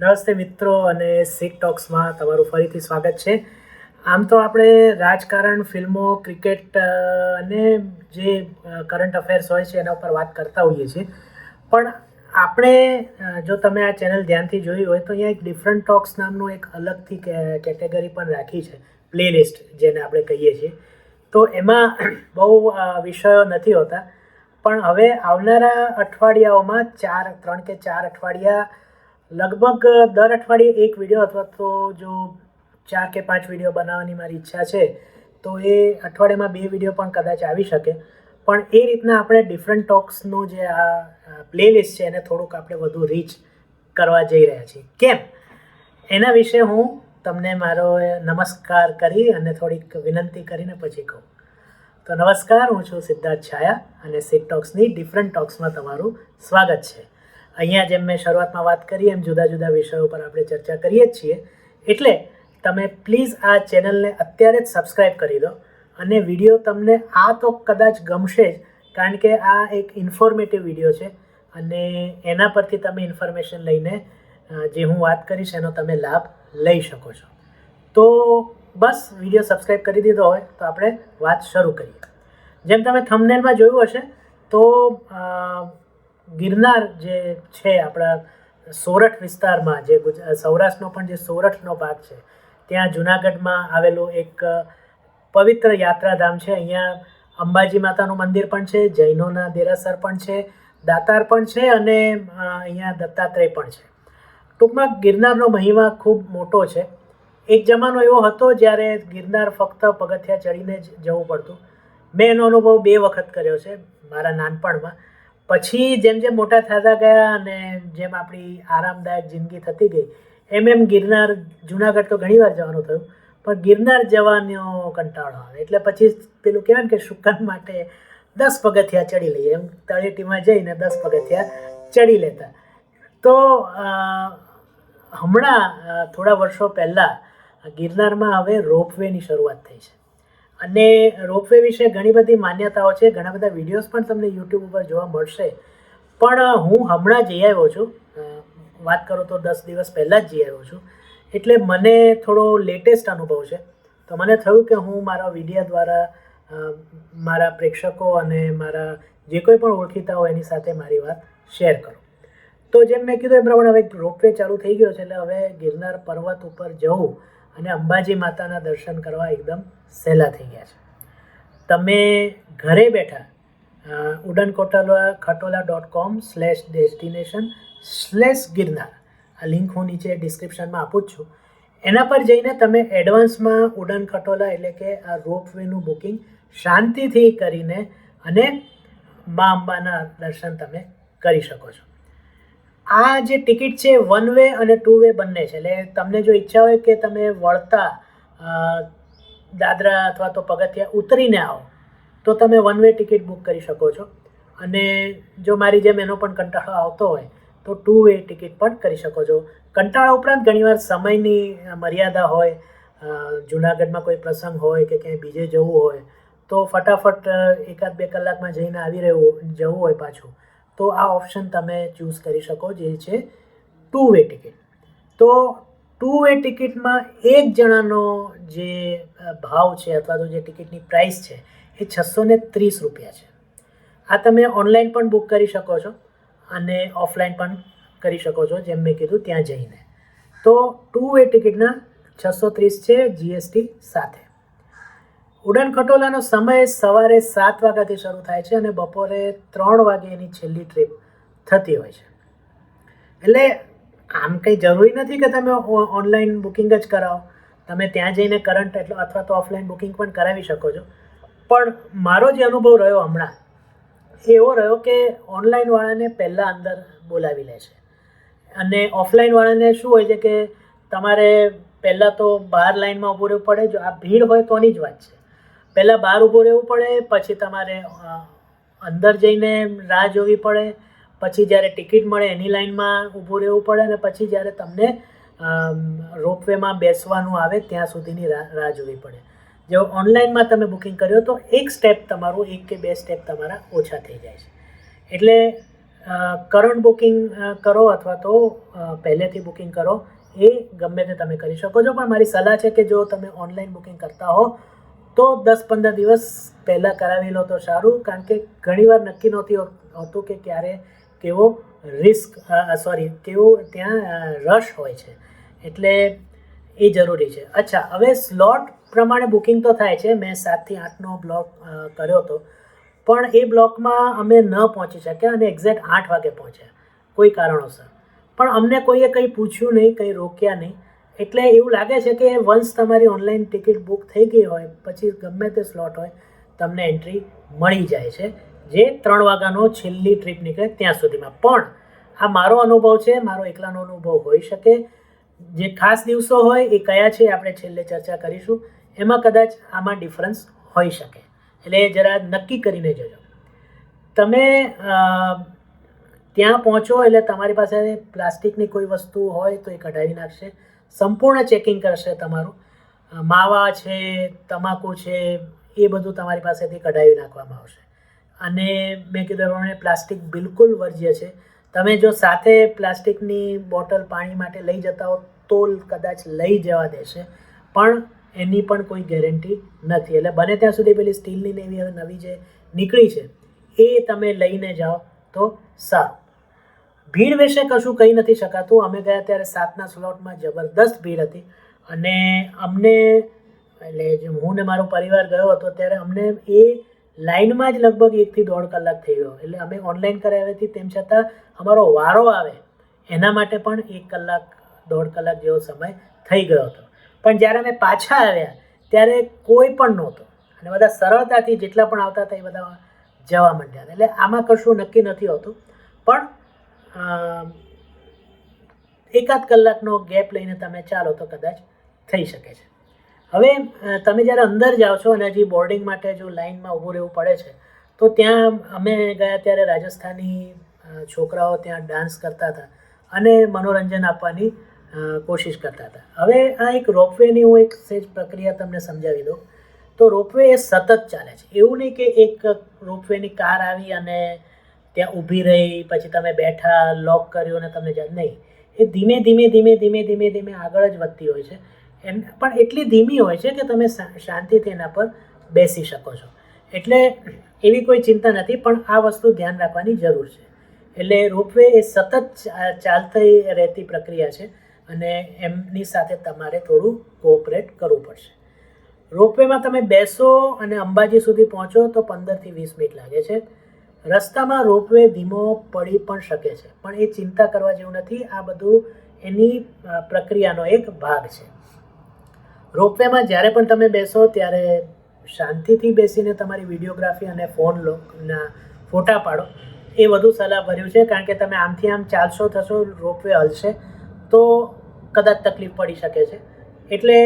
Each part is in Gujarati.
નમસ્તે મિત્રો અને સિક ટોક્સમાં તમારું ફરીથી સ્વાગત છે. આમ તો આપણે રાજકારણ, ફિલ્મો, ક્રિકેટ અને જે કરંટ અફેર્સ હોય છે એના ઉપર વાત કરતા હોઈએ છીએ. પણ આપણે જો તમે આ ચેનલ ધ્યાનથી જોઈ હોય તો અહીંયા એક ડિફરન્ટ ટોક્સ નામનું એક અલગથી કેટેગરી પણ રાખી છે. પ્લેલિસ્ટ જેને આપણે કહીએ છીએ. તો એમાં બહુ વિષયો નથી હોતા. પણ હવે આવનારા અઠવાડિયાઓમાં ચાર, ત્રણ કે ચાર અઠવાડિયા લગભગ દર અઠવાડિયે એક વીડિયો અથવા તો જો ચાર કે પાંચ વીડિયો બનાવવાની મારી ઈચ્છા છે, તો એ અઠવાડિયામાં બે વીડિયો પણ કદાચ આવી શકે. પણ એ રીતના આપણે ડિફરન્ટ ટોક્સનું જે આ પ્લેલિસ્ટ છે, એને થોડુંક આપણે વધુ રીચ કરવા જઈ રહ્યા છીએ. કેમ? એના વિશે હું તમને મારો નમસ્કાર કરી અને થોડીક વિનંતી કરીને પછી કહું. તો નમસ્કાર, હું છું સિદ્ધાર્થ છાયા અને સિટ ટોક્સની ડિફરન્ટ ટોક્સમાં તમારું સ્વાગત છે. અહીંયા જેમ મેં શરૂઆતમાં વાત કરી, એમ જુદા જુદા વિષયો પર આપણે ચર્ચા કરીએ જ છીએ. એટલે તમે પ્લીઝ આ ચેનલને અત્યારે જ સબસ્ક્રાઈબ કરી દો અને વીડિયો તમને આ તો કદાચ ગમશે જ, કારણ કે આ એક ઇન્ફોર્મેટિવ વીડિયો છે અને એના પરથી તમે ઇન્ફોર્મેશન લઈને જે હું વાત કરીશ એનો તમે લાભ લઈ શકો છો. તો બસ, વીડિયો સબસ્ક્રાઈબ કરી દીધો હોય તો આપણે વાત શરૂ કરીએ. જેમ તમે થંબનેલમાં જોયું હશે, તો ગિરનાર જે છે આપણા સોરઠ વિસ્તારમાં જે સૌરાષ્ટ્રનો પણ જે સોરઠનો ભાગ છે, ત્યાં જુનાગઢમાં આવેલું એક પવિત્ર યાત્રાધામ છે. અહીંયા અંબાજી માતાનું મંદિર પણ છે, જૈનોના દેરાસર પણ છે, દાતાર પણ છે અને અહીંયા દત્તાત્રેય પણ છે. ટૂંકમાં ગિરનારનો મહિમા ખૂબ મોટો છે. એક જમાનો એવો હતો જ્યારે ગિરનાર ફક્ત પગથિયા ચડીને જ જવું પડતું. મેં એનો અનુભવ બે વખત કર્યો છે મારા નાનપણમાં. પછી જેમ જેમ મોટા થતા ગયા અને જેમ આપણી આરામદાયક જિંદગી થતી ગઈ, એમ એમ ગિરનાર જુનાગઢ તો ઘણીવાર જવાનું થયું, પણ ગિરનાર જવાનો કંટાળો આવે. એટલે પછી પેલું કહેવાય ને કે શુકન માટે દસ પગથિયા ચડી લઈએ. એમ તળેટીમાં જઈને દસ પગથિયા ચડી લેતા. તો હમણાં થોડા વર્ષો પહેલાં ગિરનારમાં હવે રોપવેની શરૂઆત થઈ છે. અને રોપવે વિશે ઘણી બધી માન્યતાઓ છે. ઘણા બધા વિડીયોઝ પણ તમને યુટ્યુબ ઉપર જોવા મળશે. પણ હું હમણાં જઈ આવ્યો છું. વાત કરું તો દસ દિવસ પહેલાં જ જઈ આવ્યો છું. એટલે મને થોડો લેટેસ્ટ અનુભવ છે. તો મને થયું કે હું મારા વિડીયા દ્વારા મારા પ્રેક્ષકો અને મારા જે કોઈ પણ ઓળખીતા હોય એની સાથે મારી વાત શેર કરું. તો જેમ મેં કીધું એ પ્રમાણે હવે રોપવે ચાલુ થઈ ગયો છે. એટલે હવે ગિરનાર પર્વત ઉપર જવું અને અંબાજી માતાના દર્શન કરવા એકદમ સહેલા થઈ ગયા છે. તમે ઘરે બેઠા Udan કોટોલા Khatola dot com slash destination slash Girnar. આ લિંક હું નીચે ડિસ્ક્રિપ્શનમાં આપું જ છું. એના પર જઈને તમે એડવાન્સમાં ઉડન ખટોલા એટલે કે આ રોપવેનું બુકિંગ શાંતિથી કરીને અને મા અંબાના દર્શન તમે કરી શકો છો. આ જે ટિકિટ છે વન વે અને ટુ વે બંને છે. એટલે તમને જો ઈચ્છા હોય કે તમે વળતા દાદરા અથવા તો પગથિયા ઉતરીને આવો, તો તમે વન વે ટિકિટ બુક કરી શકો છો. અને જો મારી જેમ એનો પણ કંટાળો આવતો હોય, તો ટુ વે ટિકિટ પણ કરી શકો છો. કંટાળા ઉપરાંત ઘણીવાર સમયની મર્યાદા હોય જુનાગઢમાં કોઈ પ્રસંગ હોય કે ક્યાંય બીજે જવું હોય, તો ફટાફટ એકાદ બે કલાકમાં જઈને આવી રહેવું, જવું હોય પાછું. તો આ ઓપ્શન તમે ચૂઝ કરી શકો જે છે ટુ વે ટિકિટ તો ટુ વે ટિકિટમાં એક જણાનો જે ભાવ છે અથવા તો જે ટિકિટની પ્રાઇસ છે એ છસો ને ત્રીસ રૂપિયા છે. આ તમે ઓનલાઈન પણ બુક કરી શકો છો અને ઓફલાઈન પણ કરી શકો છો જેમ મેં કીધું ત્યાં જઈને. તો ટુ વે ટિકિટના છસો ત્રીસ છે જીએસટી સાથે. ઉડાન ખટોલાનો સમય સવારે સાત વાગ્યાથી શરૂ થાય છે અને બપોરે ત્રણ વાગે એની છેલ્લી ટ્રીપ થતી હોય છે. એટલે આમ કંઈ જરૂરી નથી કે તમે ઓનલાઈન બુકિંગ જ કરાવો. તમે ત્યાં જઈને કરંટ એટલો અથવા તો ઓફલાઈન બુકિંગ પણ કરાવી શકો છો. પણ મારો જે અનુભવ રહ્યો હમણાં, એ એવો રહ્યો કે ઓનલાઈનવાળાને પહેલાં અંદર બોલાવી લે છે. અને ઓફલાઈનવાળાને શું હોય છે કે તમારે પહેલાં તો બહાર લાઈનમાં ઊભું રહેવું પડે. જો આ ભીડ હોય તોની જ વાત છે. પહેલાં બહાર ઊભું રહેવું પડે, પછી તમારે અંદર જઈને રાહ જોવી પડે, પછી જ્યારે ટિકિટ મળે એની લાઈનમાં ઊભું રહેવું પડે અને પછી જ્યારે તમને રોપવેમાં બેસવાનું આવે ત્યાં સુધીની રાહ રાહ જોવી પડે. જો ઓનલાઈનમાં તમે બુકિંગ કર્યો તો એક સ્ટેપ તમારું, એક કે બે સ્ટેપ તમારા ઓછા થઈ જાય છે. એટલે કરંટ બુકિંગ કરો અથવા તો પહેલેથી બુકિંગ કરો, એ ગમે તે તમે કરી શકો છો. પણ મારી સલાહ છે કે જો તમે ઓનલાઈન બુકિંગ કરતા હો તો દસ પંદર દિવસ પહેલાં કરાવી લો તો સારું, કારણ કે ઘણીવાર નક્કી નહોતી હોતું કે ક્યારે કેવો રિસ્ક સોરી કેવો ત્યાં રશ હોય છે. એટલે એ જરૂરી છે. અચ્છા, હવે સ્લોટ પ્રમાણે બુકિંગ તો થાય છે. મેં સાતથી આઠનો બ્લોક કર્યો હતો. પણ એ બ્લોકમાં અમે ન પહોંચી શક્યા અને એક્ઝેક્ટ આઠ વાગે પહોંચ્યા. કોઈ કારણોસર. પણ અમને કોઈએ કંઈ પૂછ્યું નહીં, કંઈ રોક્યા નહીં. એટલે એવું લાગે છે કે વન્સ તમારી ઓનલાઈન ટિકિટ બુક થઈ ગઈ હોય, પછી ગમે તે સ્લોટ હોય, તમને એન્ટ્રી મળી જાય છે, જે ત્રણ વાગ્યાનો છેલ્લી ટ્રીપ નીકળે ત્યાં સુધીમાં. પણ આ મારો અનુભવ છે, મારો એકલાનો અનુભવ હોઈ શકે. જે ખાસ દિવસો હોય, એ કયા છે, આપણે છેલ્લે ચર્ચા કરીશું. એમાં કદાચ આમાં ડિફરન્સ હોઈ શકે. એટલે જરા નક્કી કરીને જોજો. તમે ત્યાં પહોંચો એટલે તમારી પાસે પ્લાસ્ટિકની કોઈ વસ્તુ હોય તો એ કઢાવી નાખશે. સંપૂર્ણ ચેકિંગ કરશે તમારું. માવા છે, તમાકુ છે, એ બધું તમારી પાસેથી કઢાવી નાખવામાં આવશે. અને મેં કીધું પ્રમાણે પ્લાસ્ટિક બિલકુલ વર્જ્ય છે. તમે જો સાથે પ્લાસ્ટિકની બોટલ પાણી માટે લઈ જતા હો, તો કદાચ લઈ જવા દેશે. પણ એની પણ કોઈ ગેરંટી નથી. એટલે બને ત્યાં સુધી પેલી સ્ટીલની ને એવી હવે નવી જે નીકળી છે, એ તમે લઈને જાઓ તો સારું. ભીડ વિશે કશું કહી નથી શકાતું. અમે ગયા ત્યારે સાતના સ્લોટમાં જબરદસ્ત ભીડ હતી અને અમને, એટલે જે હું ને મારો પરિવાર ગયો હતો ત્યારે અમને એ લાઇનમાં જ લગભગ એકથી દોઢ કલાક થઈ ગયો. એટલે અમે ઓનલાઈન કરાવી હતી. તેમ છતાં અમારો વારો આવે એના માટે પણ એક કલાક, દોઢ કલાક જેવો સમય થઈ ગયો હતો. પણ જ્યારે અમે પાછા આવ્યા ત્યારે કોઈ પણ નહોતો અને બધા સરળતાથી જેટલા પણ આવતા હતા એ બધા જવા માંડ્યા. એટલે આમાં કશું નક્કી નથી હોતું. પણ એકાદ કલાકનો ગેપ લઈને તમે ચાલો તો કદાચ થઈ શકે છે. હવે તમે જ્યારે અંદર જાઓ છો અને હજી બોર્ડિંગ માટે જો લાઇનમાં ઊભું રહેવું પડે છે, તો ત્યાં અમે ગયા ત્યારે રાજસ્થાની છોકરાઓ ત્યાં ડાન્સ કરતા હતા અને મનોરંજન આપવાની કોશિશ કરતા હતા. હવે આ એક રોપવેની હું એક સેજ પ્રક્રિયા તમને સમજાવી દઉં. તો રોપવે એ સતત ચાલે છે. એવું નહીં કે એક રોપવેની કાર આવી અને ત્યાં ઊભી રહી, પછી તમે બેઠા લોક કર્યું અને તમને જ નહીં. એ ધીમે ધીમે ધીમે ધીમે ધીમે ધીમે આગળ જ વધતી હોય છે. એમ, પણ એટલી ધીમી હોય છે કે તમે શાંતિથી એના પર બેસી શકો છો. એટલે એવી કોઈ ચિંતા નથી, પણ આ વસ્તુ ધ્યાન રાખવાની જરૂર છે. એટલે રોપવે એ સતત ચાલતી રહેતી પ્રક્રિયા છે અને એમની સાથે તમારે થોડું કોઓપરેટ કરવું પડશે. રોપવેમાં તમે બેસો અને અંબાજી સુધી પહોંચો તો પંદરથી વીસ મિનિટ લાગે છે. રસ્તામાં રોપવે ધીમો પડી પણ શકે છે, પણ એ ચિંતા કરવા જેવું નથી. આ બધું એની પ્રક્રિયાનો એક ભાગ છે. રોપવેમાં જ્યારે પણ તમે બેસો ત્યારે શાંતિથી બેસીને તમારી વિડીયોગ્રાફી અને ફોન ના, ફોટા પાડો. એ વધુ સલાહભર્યું છે, કારણ કે તમે આમથી આમ ચાલશો થશો, રોપવે હલશે, તો કદાચ તકલીફ પડી શકે છે. એટલે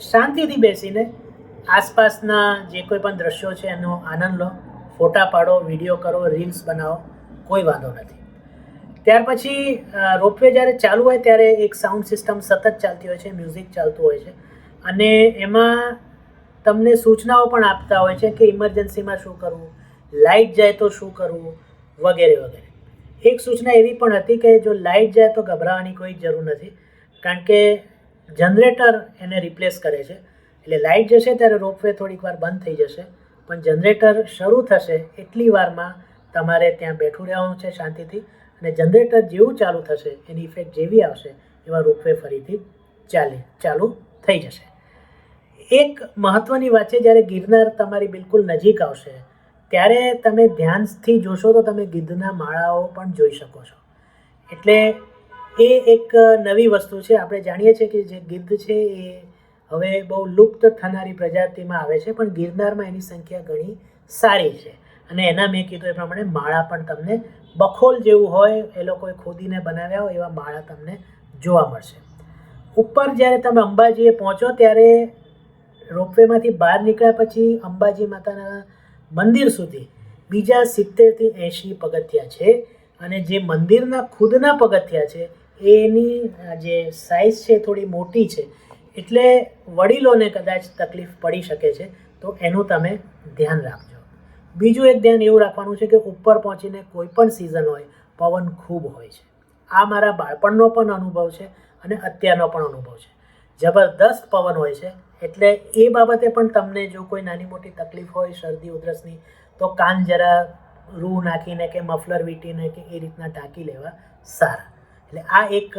શાંતિથી બેસીને આસપાસના જે કોઈ પણ દ્રશ્યો છે એનો આનંદ લો. ફોટા પાડો વીડિયો કરો રીલ્સ બનાવો, કોઈ વાંધો નથી. ત્યાર પછી રોપવે જ્યારે ચાલુ હોય ત્યારે એક સાઉન્ડ સિસ્ટમ સતત ચાલતી હોય છે મ્યુઝિક ચાલતું હોય છે. અને એમાં તમને સૂચનાઓ પણ આપતા હોય છે કે ઇમરજન્સીમાં શું કરવું લાઇટ જાય તો શું કરવું, વગેરે વગેરે. એક સૂચના એવી પણ હતી કે જો લાઇટ જાય તો ગભરાવાની કોઈ જરૂર નથી, કારણ કે જનરેટર એને રિપ્લેસ કરે છે. એટલે લાઇટ જશે ત્યારે રોપવે થોડીક વાર બંધ થઈ જશે. પણ જનરેટર શરૂ થશે એટલી વારમાં તમારે ત્યાં બેઠું રહેવાનું છે શાંતિથી અને જનરેટર જેવું ચાલુ થશે, એની ઇફેક્ટ જેવી આવશે, એવા રોપવે ફરીથી ચાલે, ચાલુ થઈ જશે. એક મહત્ત્વની વાત છે, જ્યારે ગિરનાર તમારી બિલકુલ નજીક આવશે, ત્યારે તમે ધ્યાનથી જોશો તો તમે ગીધના માળાઓ પણ જોઈ શકો છો. એટલે એ એક નવી વસ્તુ છે. આપણે જાણીએ છીએ કે જે ગીધ છે એ હવે બહુ લુપ્ત થનારી પ્રજાતિમાં આવે છે, પણ ગિરનારમાં એની સંખ્યા ઘણી સારી છે. અને એના મેં કીધું એ પ્રમાણે માળા પણ તમને બખોલ જેવું હોય, એ લોકોએ ખોદીને બનાવ્યા હોય, એવા માળા તમને જોવા મળશે. ઉપર જ્યારે તમે અંબાજીએ પહોંચો, ત્યારે રોપવેમાંથી બહાર નીકળ્યા પછી અંબાજી માતાના મંદિર સુધી બીજા સિત્તેરથી એંશી પગથિયા છે. અને જે મંદિરના ખુદના પગથિયા છે, એની જે સાઇઝ છે થોડી મોટી છે. એટલે વડીલોને કદાચ તકલીફ પડી શકે છે, તો એનું તમે ધ્યાન રાખજો. બીજું એક ધ્યાન એવું રાખવાનું છે કે ઉપર પહોંચીને કોઈ પણ સિઝન હોય, પવન ખૂબ હોય છે. આ મારા બાળપણનો પણ અનુભવ છે અને અત્યારનો પણ અનુભવ છે. જબરદસ્ત પવન હોય છે, એટલે એ બાબતે પણ તમને જો કોઈ નાની મોટી તકલીફ હોય, શરદી, ઉધરસની, તો કાન જરા રૂ નાખીને કે મફલર વીંટીને કે એ રીતના ઢાંકી લેવા સારા. એટલે આ એક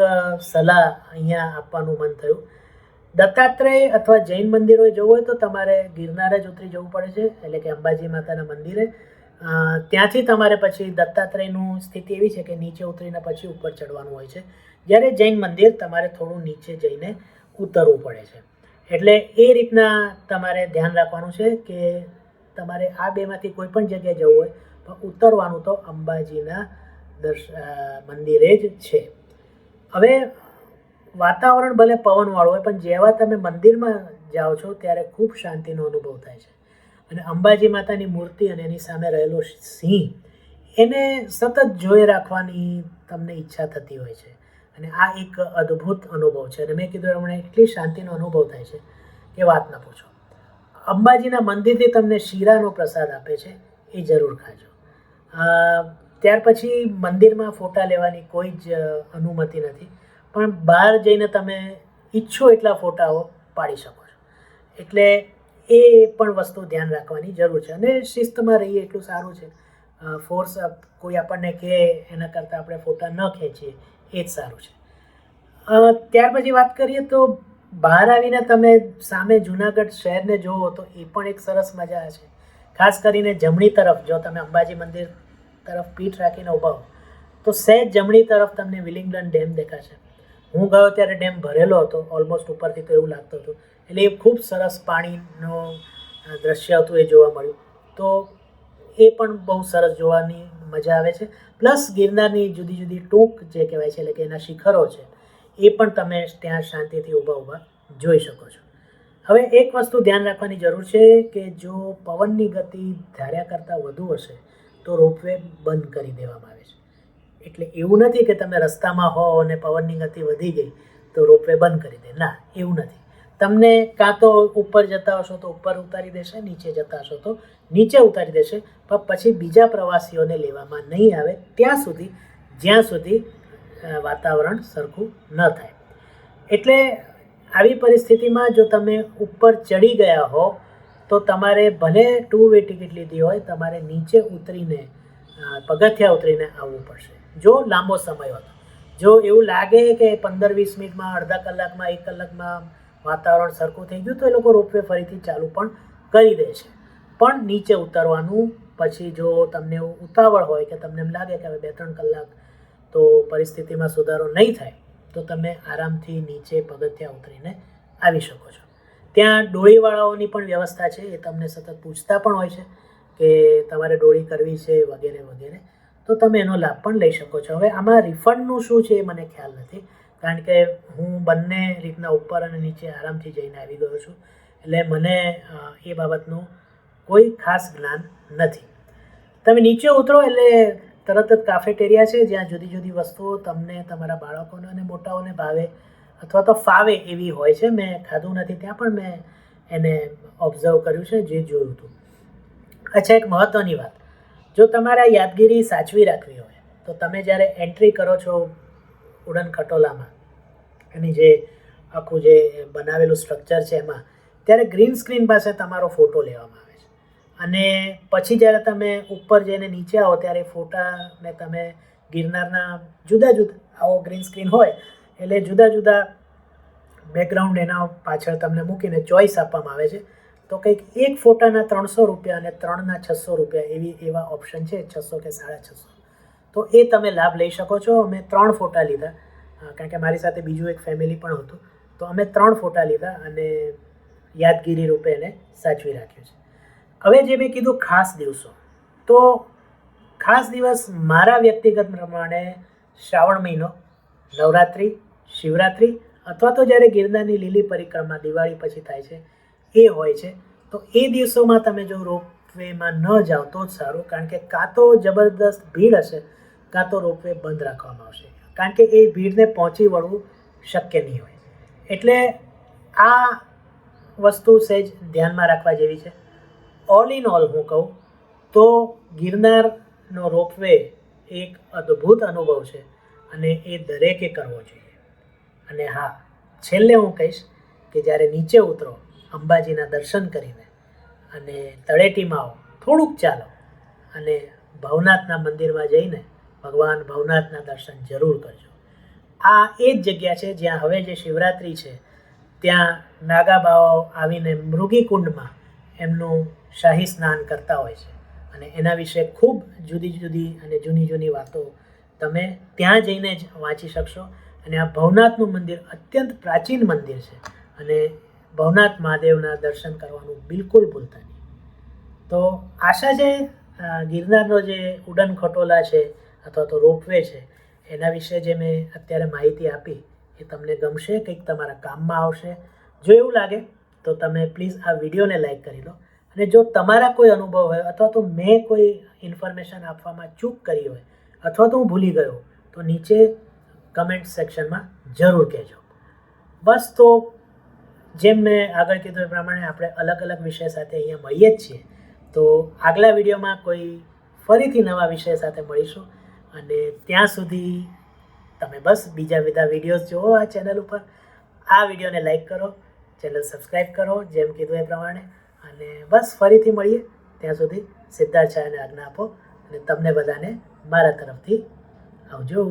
સલાહ અહીંયા આપવાનું મન થયું. દત્તાત્રેય અથવા જૈન મંદિરોએ જવું હોય તો તમારે ગિરનાર જ ઉતરી જવું પડે છે, એટલે કે અંબાજી માતાના મંદિરે. ત્યાંથી તમારે પછી દત્તાત્રેયનું સ્થિતિ એવી છે કે નીચે ઉતરીને પછી ઉપર ચડવાનું હોય છે. જ્યારે જૈન મંદિર તમારે થોડું નીચે જઈને ઉતરવું પડે છે. એટલે એ રીતના તમારે ધ્યાન રાખવાનું છે કે તમારે આ બેમાંથી કોઈ પણ જગ્યાએ જવું હોય તો ઉતરવાનું તો અંબાજીના દર્શ મંદિરે જ છે. હવે વાતાવરણ ભલે પવનવાળું હોય, પણ જેવા તમે મંદિરમાં જાઓ છો, ત્યારે ખૂબ શાંતિનો અનુભવ થાય છે. અને અંબાજી માતાની મૂર્તિ અને એની સામે રહેલો સિંહ, એને સતત જોઈ રાખવાની તમને ઈચ્છા થતી હોય છે. અને આ એક અદ્ભુત અનુભવ છે. અને મેં કીધું એમણે એટલી શાંતિનો અનુભવ થાય છે કે વાત ન પૂછો. અંબાજીના મંદિરથી તમને શીરાનો પ્રસાદ આપે છે, એ જરૂર ખાજો. ત્યાર પછી મંદિરમાં ફોટા લેવાની કોઈ જ અનુમતિ નથી. પણ બહાર જઈને તમે ઈચ્છો એટલા ફોટાઓ પાડી શકો છો. એટલે એ પણ વસ્તુ ધ્યાન રાખવાની જરૂર છે અને શિસ્તમાં રહીએ એટલું સારું છે. ફોર્સ કોઈ આપણને કહે એના કરતાં આપણે ફોટા ન ખેંચીએ, એ જ સારું છે. ત્યાર પછી વાત કરીએ તો બહાર આવીને તમે સામે જુનાગઢ શહેરને જુઓ તો એ પણ એક સરસ મજા છે. ખાસ કરીને જમણી તરફ જો તમે અંબાજી મંદિર તરફ પીઠ રાખીને ઊભા હો, તો સહેજ જમણી તરફ તમને વિલિંગડન ડેમ દેખાશે. હું ગયો ત્યારે ડેમ ભરેલો હતો ઓલમોસ્ટ ઉપરથી તો એવું લાગતું હતું. એટલે એ ખૂબ સરસ પાણીનો દ્રશ્ય હતું એ જોવા મળ્યું. તો એ પણ બહુ સરસ જોવાની મજા આવે છે. પ્લસ ગિરનારની જુદી જુદી ટૂંક જે કહેવાય છે, એટલે કે એના શિખરો છે, એ પણ તમે ત્યાં શાંતિથી ઊભા ઊભા જોઈ શકો છો. હવે એક વસ્તુ ધ્યાન રાખવાની જરૂર છે કે જો પવનની ગતિ ધાર્યા કરતાં વધુ હશે, તો રોપવે બંધ કરી દેવામાં આવે છે. એટલે એવું નથી કે તમે રસ્તામાં હો અને પવનની ગતિ વધી ગઈ, તો રોપવે બંધ કરી દે. ના, એવું નથી. તમને કાં તો ઉપર જતા હશો તો ઉપર ઉતારી દેશે, નીચે જતા હશો તો નીચે ઉતારી દેશે, પણ પછી બીજા પ્રવાસીઓને લેવામાં નહીં આવે. ત્યાં સુધી, જ્યાં સુધી વાતાવરણ સરખું ન થાય. એટલે આવી પરિસ્થિતિમાં જો તમે ઉપર ચડી ગયા હો, તો તમારે ભલે ટુ વે ટિકિટ લીધી હોય, તમારે નીચે ઉતરીને પગથિયા ઉતરીને આવવું પડશે. જો લાંબો સમય હતો. જો એવું લાગે કે પંદર વીસ મિનિટમાં, અડધા કલાકમાં, એક કલાકમાં વાતાવરણ સરખું થઈ ગયું તો એ લોકો રોપવે ફરીથી ચાલુ પણ કરી દે છે. પણ નીચે ઉતરવાનું, પછી જો તમને ઉતાવળ હોય કે તમને એમ લાગે કે હવે બે ત્રણ કલાક તો પરિસ્થિતિમાં સુધારો નહીં થાય, તો તમે આરામથી નીચે પગથિયા ઉતરીને આવી શકો છો. ત્યાં ડોળીવાળાઓની પણ વ્યવસ્થા છે, એ તમને સતત પૂછતા પણ હોય છે કે તમારે ડોળી કરવી છે વગેરે વગેરે. તો તમે એનો લાભ પણ લઈ શકો છો. હવે આમાં રિફંડનું શું છે એ મને ખ્યાલ નથી. કારણ કે હું બંને રીતના ઉપર અને નીચે આરામથી જઈને આવી ગયો છું. એટલે મને એ બાબતનું કોઈ ખાસ જ્ઞાન નથી. તમે નીચે ઉતરો એટલે તરત જ કાફેટેરિયા છે, જ્યાં જુદી જુદી વસ્તુઓ તમને તમારા બાળકોને અને મોટાઓને ભાવે અથવા તો ફાવે એવી હોય છે. મેં ખાધું નથી ત્યાં, પણ મેં એને ઓબ્ઝર્વ કર્યું છે, જે જોયું હતું. અચ્છા, એક મહત્ત્વની વાત. જો તમારે યાદગીરી સાચવી રાખવી હોય, તો તમે જ્યારે એન્ટ્રી કરો છો ઉડન ખટોલામાં, એની જે આખું જે બનાવેલું સ્ટ્રક્ચર છે એમાં, ત્યારે ગ્રીન સ્ક્રીન પાસે તમારો ફોટો લેવામાં આવે છે. અને પછી જ્યારે તમે ઉપર જઈને નીચે આવો, ત્યારે ફોટાને તમે ગિરનારના જુદા જુદા, આવો ગ્રીન સ્ક્રીન હોય, એટલે જુદા જુદા બેકગ્રાઉન્ડ એના પાછળ તમને મૂકીને ચોઈસ આપવામાં આવે છે. તો કંઈક એક ફોટાના ત્રણસો રૂપિયા અને ત્રણના છસો રૂપિયા એવી એવા ઓપ્શન છે, છસો કે સાડા છસો. તો એ તમે લાભ લઈ શકો છો. અમે ત્રણ ફોટા લીધા. કારણ કે મારી સાથે બીજું એક ફેમિલી પણ હતું. તો અમે ત્રણ ફોટા લીધા અને યાદગીરી રૂપે એને સાચવી રાખ્યું છે. હવે જે મેં કીધું ખાસ દિવસો. તો ખાસ દિવસ મારા વ્યક્તિગત પ્રમાણે શ્રાવણ મહિનો, નવરાત્રિ, શિવરાત્રિ અથવા તો જ્યારે ગિરનારની લીલી પરિક્રમા દિવાળી પછી થાય છે એ હોય છે. તો એ દિવસોમાં તમે જો રોપવેમાં ન જાઓ તો જ સારું, કારણ કે કાં તો જબરદસ્ત ભીડ હશે, કાં તો રોપવે બંધ રાખવામાં આવશે. કારણ કે એ ભીડને પહોંચી વળવું શક્ય નહીં હોય. એટલે આ વસ્તુ સહેજ ધ્યાનમાં રાખવા જેવી છે. ઓલ ઇન ઓલ હું કહું, તો ગિરનારનો રોપવે એક અદ્ભુત અનુભવ છે અને એ દરેકે કરવો જોઈએ. અને હા, છેલ્લે હું કહીશ કે જ્યારે નીચે ઉતરો અંબાજીના દર્શન કરીને અને તળેટીમાં આવો. થોડુંક ચાલો અને ભવનાથના મંદિરમાં જઈને ભગવાન ભવનાથના દર્શન જરૂર કરજો. આ એ જ જગ્યા છે જ્યાં હવે જે શિવરાત્રિ છે, ત્યાં નાગા બાવાઓ આવીને મૃગીકુંડમાં એમનું શાહી સ્નાન કરતા હોય છે. અને એના વિશે ખૂબ જુદી જુદી અને જૂની જૂની વાતો તમે ત્યાં જઈને જ વાંચી શકશો. અને આ ભવનાથનું મંદિર અત્યંત પ્રાચીન મંદિર છે અને ભવનાથ મહાદેવના દર્શન કરવાનું બિલકુલ ભૂલતા નહીં. તો આશા છે ગિરનારનો જે ઉડન ખટોલા છે અથવા તો રોપવે છે, એના વિશે જે મેં અત્યારે માહિતી આપી, એ તમને ગમશે, કંઈક તમારા કામમાં આવશે. જો એવું લાગે, તો તમે પ્લીઝ આ વિડીયોને લાઈક કરી લો. અને જો તમારા કોઈ અનુભવ હોય અથવા તો મેં કોઈ ઇન્ફોર્મેશન આપવામાં ચૂક કરી હોય અથવા તો હું ભૂલી ગયો, તો નીચે કમેન્ટ સેક્શનમાં જરૂર કહેજો. બસ તો જેમ મેં આગળ કીધું એ પ્રમાણે આપણે અલગ અલગ વિષય સાથે અહીંયા મળીએ જ છીએ. તો આગલા વિડીયોમાં કોઈ ફરીથી નવા વિષય સાથે મળીશું. અને ત્યાં સુધી તમે બસ બીજા બધા વિડીયોઝ જુઓ આ ચેનલ ઉપર. આ વિડીયોને લાઈક કરો, ચેનલ સબસ્ક્રાઈબ કરો, જેમ કીધું એ પ્રમાણે. અને બસ ફરીથી મળીએ. ત્યાં સુધી સિદ્ધાર્થ શાહને આજ્ઞા આપો અને તમને બધાને મારા તરફથી આવજો.